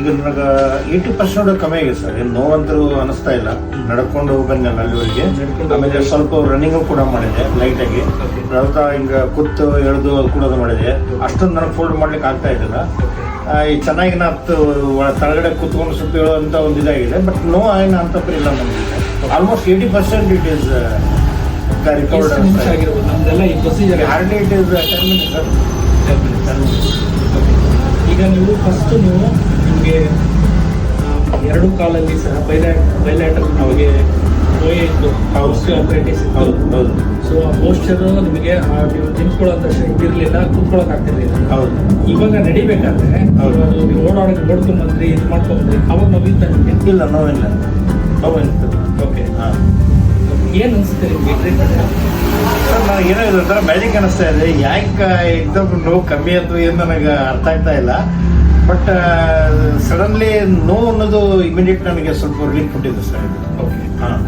ನನಗೆ eighty percent ಕಮ್ಮಿ ಆಗಿದೆ ಸರ್. ಏನು ನೋವಂತರೂ ಅನಿಸ್ತಾ ಇಲ್ಲ. ನಡ್ಕೊಂಡು ಬಂದೆ ನಾನು ಅಲ್ಲಿವರೆಗೆ. ಆಮೇಲೆ ಸ್ವಲ್ಪ ರನ್ನಿಂಗು ಕೂಡ ಮಾಡಿದೆ ಲೈಟಾಗಿ ಆಗಿ. ರೌತ ಹಿಂಗೆ ಕೂತು ಎಳೆದು ಕೂಡ ಮಾಡಿದೆ. ಅಷ್ಟೊಂದು ನನಗೆ ಫೋಲ್ಡ್ ಮಾಡ್ಲಿಕ್ಕೆ ಆಗ್ತಾ ಇದ್ದಿಲ್ಲ. ಈ ಚೆನ್ನಾಗಿ ನಾ ತಳಗಡೆ ಕೂತ್ಕೊಂಡು ಸುತ್ತ ಹೇಳುವಂಥ ಒಂದು ಇದಾಗಿದೆ. ಬಟ್ ನೋ ಏನು ಅಂತ ಇಲ್ಲ ನಮಗೆ almost eighty percent it is recovered ಈ hardly it is ten minutes sir ಈಗ ನೀವು ಫಸ್ಟ್ ನೀವು ನಿಮಗೆ ಎರಡು ಕಾಲಲ್ಲಿ ಸಹ ಬೈಲ್ಯಾ ಬೈಲ್ಯಾಟರ್ ನಮಗೆ ಓಯೆ ಇತ್ತು. ಆಪರೇಟಿಸ್ ಹೌದು. ಸೊ ಆ ಪೋಸ್ಚರ್ ನಿಮಗೆ ನೀವು ನಿಂತ್ಕೊಳ್ಳೋ ಶಕ್ತಿ ಇರಲಿಲ್ಲ ಕೂತ್ಕೊಳ್ಳೋಕೆ ಆಗ್ತಿರ್ಲಿಲ್ಲ. ಹೌದು. ಇವಾಗ ನಡಿಬೇಕಾದ್ರೆ. ಇವಾಗ ನೀವು ಓಡಾಡಕ್ಕೆ ನೋಡ್ಕೊಂಡ್ ಬಂದ್ರಿ ಇದು ಮಾಡ್ಕೊಂಡ್ರಿ ಅವಾಗ ನಾವು ನಿಮಗೆ ಇಲ್ಲ ನೋವಿಲ್ಲ. ನೋವಿತ್ತು ಓಕೆ ಹಾಂ. ಏನು ಅನಿಸುತ್ತೆ ನಿಮಗೆ ಟ್ರೀಟ್ಮೆಂಟ್ ಸರ್ ನನಗೆ ಏನೋ ಇದು ಒಂಥರ ಮ್ಯಾಜಿಕ್ ಅನಿಸ್ತಾ ಇದೆ. ಯಾಕೆ ಇದ್ದವ್ರು ನೋವು ಕಮ್ಮಿ ಆಯ್ತು ಏನು ನನಗೆ ಅರ್ಥ ಆಗ್ತಾ ಇಲ್ಲ. ಬಟ್ ಸಡನ್ಲಿ ನೋ ಅನ್ನೋದು ಇಮಿಡಿಯೇಟ್ ನನಗೆ ಸ್ವಲ್ಪ ರಿಲೀಫ್ ಕೊಟ್ಟಿದ್ದು ಸರ್ ಇದು. ಓಕೆ ಹಾಂ.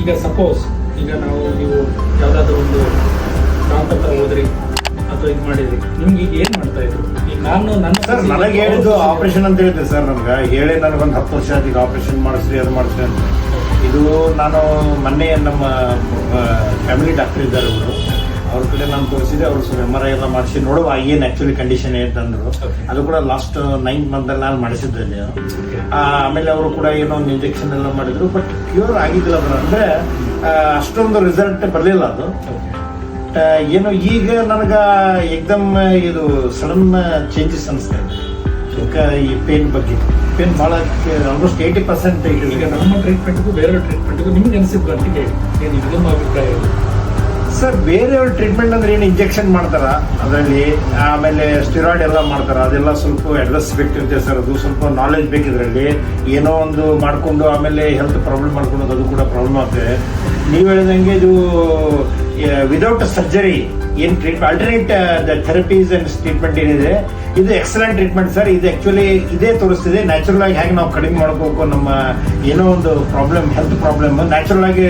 ಈಗ ಸಪೋಸ್ ಈಗ ನಾವು ನೀವು ಯಾವ್ದಾದ್ರು ಒಂದು ಹತ್ರ ಹೋದ್ರಿ ಅಥವಾ ಇದು ಮಾಡಿದ್ರಿ. ನಿಮ್ಗೆ ಈಗ ಏನು ಮಾಡ್ತಾ ಇದ್ರು? ಈಗ ನಾನು ನನ್ನ ಸರ್ ನನಗೆ ಹೇಳಿದ್ದು ಆಪರೇಷನ್ ಅಂತ ಹೇಳಿದೆ ಸರ್ ನನಗೆ ಹೇಳಿ ಒಂದು ಹತ್ತು ವರ್ಷ ಆಯ್ತು ಈಗ ಆಪರೇಷನ್ ಮಾಡಿಸ್ರಿ ಅದು ಮಾಡಿಸ್ರಿ ಅಂತ. ಇದು ನಾನು ಮೊನ್ನೆ ನಮ್ಮ ಫ್ಯಾಮಿಲಿ ಡಾಕ್ಟರ್ ಇದ್ದಾರೆ ಅವರು ಅವ್ರ ಕಡೆ ನಾನು ತೋರಿಸಿದೆ ಅವರು ಸ್ವಲ್ಪ ಎಂ ಆರ್ ಐ ಎಲ್ಲ ಮಾಡಿಸಿ ನೋಡುವ ಏನು ಆ್ಯಕ್ಚುಲಿ ಕಂಡೀಷನ್ ಅಂತಂದ್ರು Okay. ಅದು ಕೂಡ ಲಾಸ್ಟ್ ನೈನ್ತ್ ಮಂತಲ್ಲಿ ನಾನು ಮಾಡಿಸಿದ್ದೆ ಆಮೇಲೆ ಅವರು ಕೂಡ ಏನೋ ಒಂದು ಇಂಜೆಕ್ಷನ್ ಎಲ್ಲ ಮಾಡಿದ್ರು ಬಟ್ ಕ್ಯೂರ್ ಆಗಿದ್ದಿಲ್ಲ ಅದು ಅಂದ್ರೆ ಅಷ್ಟೊಂದು ರಿಸಲ್ಟ್ ಬರಲಿಲ್ಲ ಅದು. ಏನು ಈಗ ನನಗೆ ಎಕ್ದಮ್ ಇದು ಸಡನ್ ಚೇಂಜಸ್ ಅನಿಸ್ತಾ ಇದೆ. ಈ ಪೇನ್ ಬಗ್ಗೆ. ಪೇನ್ ಭಾಳ ಆಲ್ಮೋಸ್ಟ್ ಏಯ್ಟಿ ಪರ್ಸೆಂಟ್ ಈಗ ನಮ್ಮ ಟ್ರೀಟ್ಮೆಂಟ್ಗೂ ಬೇರೆ ಟ್ರೀಟ್ಮೆಂಟ್ಗೂ ನಿಮ್ಗೆ ಅನಿಸಿದ್ದು ಅಂತ ಹೇಳಿ ಏನು ಇದೊಂದು ಅಭಿಪ್ರಾಯ? ಸರ್, ಬೇರೆಯವ್ರ ಟ್ರೀಟ್ಮೆಂಟ್ ಅಂದ್ರೆ ಏನು ಇಂಜೆಕ್ಷನ್ ಮಾಡ್ತಾರ? ಅದರಲ್ಲಿ ಆಮೇಲೆ ಸ್ಟಿರಾಯ್ಡ್ ಎಲ್ಲ ಮಾಡ್ತಾರ? ಅದೆಲ್ಲ ಸ್ವಲ್ಪ ಅಡ್ರೆಸ್ ಬೇಕಿರುತ್ತೆ ಸರ್, ಅದು ಸ್ವಲ್ಪ ನಾಲೆಜ್ ಬೇಕಿದ್ರಲ್ಲಿ. ಏನೋ ಒಂದು ಮಾಡ್ಕೊಂಡು ಆಮೇಲೆ ಹೆಲ್ತ್ ಪ್ರಾಬ್ಲಮ್ ಮಾಡ್ಕೊಂಡು ಅದು ಕೂಡ ಪ್ರಾಬ್ಲಮ್ ಆಗ್ತದೆ ನೀವು ಹೇಳಿದಂಗೆ ಇದು ವಿದೌಟ್ ಸರ್ಜರಿ ಏನು treat alternate the therapies and treatment ಏನಿದೆ, ಇದು ಎಕ್ಸಲೆಂಟ್ ಟ್ರೀಟ್ಮೆಂಟ್ ಸರ್ ಇದು ಆ್ಯಕ್ಚುಲಿ ಇದೇ ತೋರಿಸ್ತಿದೆ. ನ್ಯಾಚುರಲ್ ಆಗಿ ಹೇಗೆ ನಾವು ಕಡಿಮೆ ಮಾಡ್ಕೋಬೇಕು ನಮ್ಮ, ಏನೋ ಒಂದು ಪ್ರಾಬ್ಲಮ್ ಹೆಲ್ತ್ ಪ್ರಾಬ್ಲಮ್ ನ್ಯಾಚುರಲ್ ಆಗಿ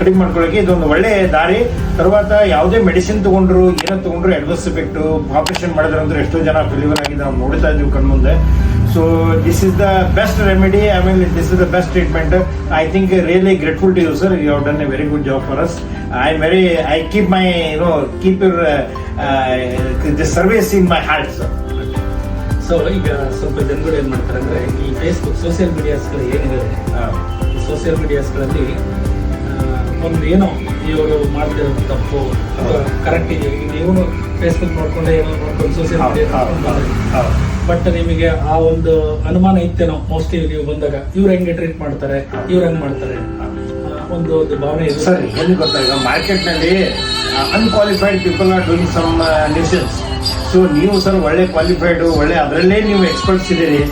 ಕಡಿಮೆ ಮಾಡ್ಕೊಳ್ಳೋಕೆ ಇದೊಂದು ಒಳ್ಳೆ ದಾರಿ. ತರುవాత ಯಾವುದೇ ಮೆಡಿಸಿನ್ ತೊಗೊಂಡ್ರು, ಏನೋ ತೊಗೊಂಡ್ರು ಅಡ್ವರ್ಸ್ ಎಫೆಕ್ಟು ಆಪರೇಷನ್ ಮಾಡಿದ್ರು ಅಂದ್ರೆ ಎಷ್ಟೋ ಜನ ಫಿಲಿವರ್ ಆಗಿದೆ ನಾವು ನೋಡ್ತಾ ಇದ್ದೀವಿ ಕಣ್ಮುಂದೆ. So this is the best remedy ಆಮೇಲೆ this is the best treatment I think really grateful to you sir you have done a very good job for us I am very I keep my no keep your this service in my heart sir so ಈಗ ಸ್ವಲ್ಪ ಜನಗಳು ಏನ್ ಮಾಡ್ತಾರೆ ಅಂದ್ರೆ ಈ Facebook social ಮೀಡಿಯಾಸ್ಗಳು ಏನಿದೆ? Social ಮೀಡಿಯಾಸ್ಗಳಲ್ಲಿ ಒಂದು ಏನೋ ಇವರು ಮಾಡ್ತಿರೋದು ತಪ್ಪು ಅಥವಾ ಕರೆಕ್ಟ್ ಇದೆ. ಈಗ ನೀವು ಫೇಸ್ಬುಕ್ ನೋಡ್ಕೊಂಡೆ ಏನೋ ನೋಡ್ಕೊಂಡು ಸೋಷಿಯಲ್ ಮೀಡಿಯಾ ಬಟ್ ನಿಮಗೆ ಆ ಒಂದು ಅನುಮಾನ ಇತ್ತೇನೋ ಮೋಸ್ಟ್ಲಿ ನೀವು ಬಂದಾಗ ಇವ್ರು ಹೆಂಗೆ ಟ್ರೀಟ್ ಮಾಡ್ತಾರೆ ಇವ್ರು ಹೆಂಗೆ ಮಾಡ್ತಾರೆ? ಒಂದು ಒಂದು ಭಾವನೆ ಇದೆ ಸರ್ ಎಲ್ಲಿ ಗೊತ್ತಾ? ಈಗ ಮಾರ್ಕೆಟ್ನಲ್ಲಿ unqualified people are doing some nations so ನೀವು ಸರ್ ಒಳ್ಳೆ ಕ್ವಾಲಿಫೈಡು ಒಳ್ಳೆ ಅದರಲ್ಲೇ ನೀವು ಎಕ್ಸ್ಪರ್ಟ್ಸ್ ಇದ್ದೀರಿ.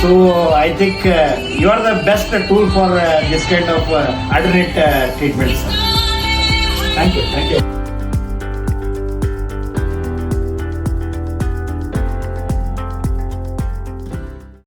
So I think uh, you are the best tool for uh, this kind of uh, alternate treatments. Thank you. Thank you.